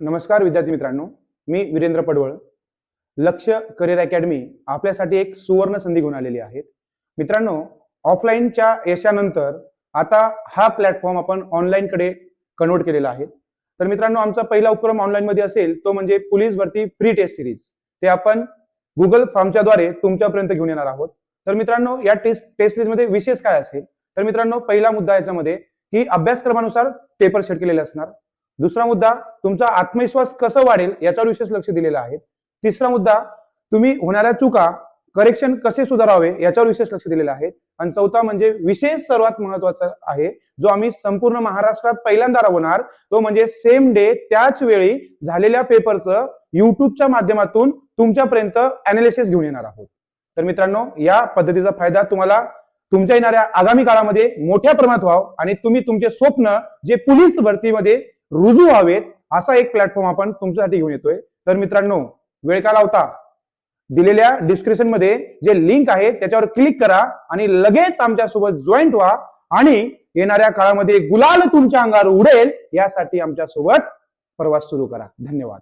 नमस्कार विद्यार्थी मित्रांनो मी वीरेंद्र पडवळ. लक्ष करिअर अकॅडमी आपल्यासाठी एक सुवर्ण संधी घेऊन आलेली आहे. मित्रांनो ऑफलाईनच्या यशानंतर आता हा प्लॅटफॉर्म आपण ऑनलाईनकडे कन्वर्ट केलेला आहे. तर मित्रांनो आमचा पहिला उपक्रम ऑनलाईनमध्ये असेल तो म्हणजे पोलीस भरती फ्री टेस्ट सिरीज ते आपण गुगल फॉर्मच्या द्वारे तुमच्यापर्यंत घेऊन येणार आहोत. तर मित्रांनो या टेस्ट टेस्ट सिरीजमध्ये विशेष काय असेल? तर मित्रांनो पहिला मुद्दा याच्यामध्ये की अभ्यासक्रमानुसार पेपर सेट केलेले असणार. दुसरा मुद्दा तुमचा आत्मविश्वास कसं वाढेल याच्यावर विशेष लक्ष दिलेलं आहे. तिसरा मुद्दा तुम्ही होणाऱ्या चुका करेक्शन कसे सुधारावे याच्यावर विशेष लक्ष दिलेलं आहे. आणि चौथा म्हणजे विशेष सर्वात महत्त्वाचा आहे जो आम्ही संपूर्ण महाराष्ट्रात पहिल्यांदा राबवणार तो म्हणजे सेम डे त्याच वेळी झालेल्या पेपरचं युट्यूबच्या माध्यमातून तुमच्यापर्यंत अनालिसिस घेऊन येणार आहोत. तर मित्रांनो या पद्धतीचा फायदा तुम्हाला तुमच्या येणाऱ्या आगामी काळामध्ये मोठ्या प्रमाणात व्हावं आणि तुम्ही तुमचे स्वप्न जे पोलीस भरतीमध्ये रुजू व्हावेत असा एक प्लॅटफॉर्म आपण तुमच्यासाठी घेऊन येतोय. तर मित्रांनो वेळ का लावता? दिलेल्या डिस्क्रिप्शनमध्ये जे लिंक आहे त्याच्यावर क्लिक करा आणि लगेच आमच्यासोबत जॉईंट व्हा आणि येणाऱ्या काळामध्ये गुलाल तुमच्या अंगावर उडेल यासाठी आमच्यासोबत प्रवास सुरू करा. धन्यवाद.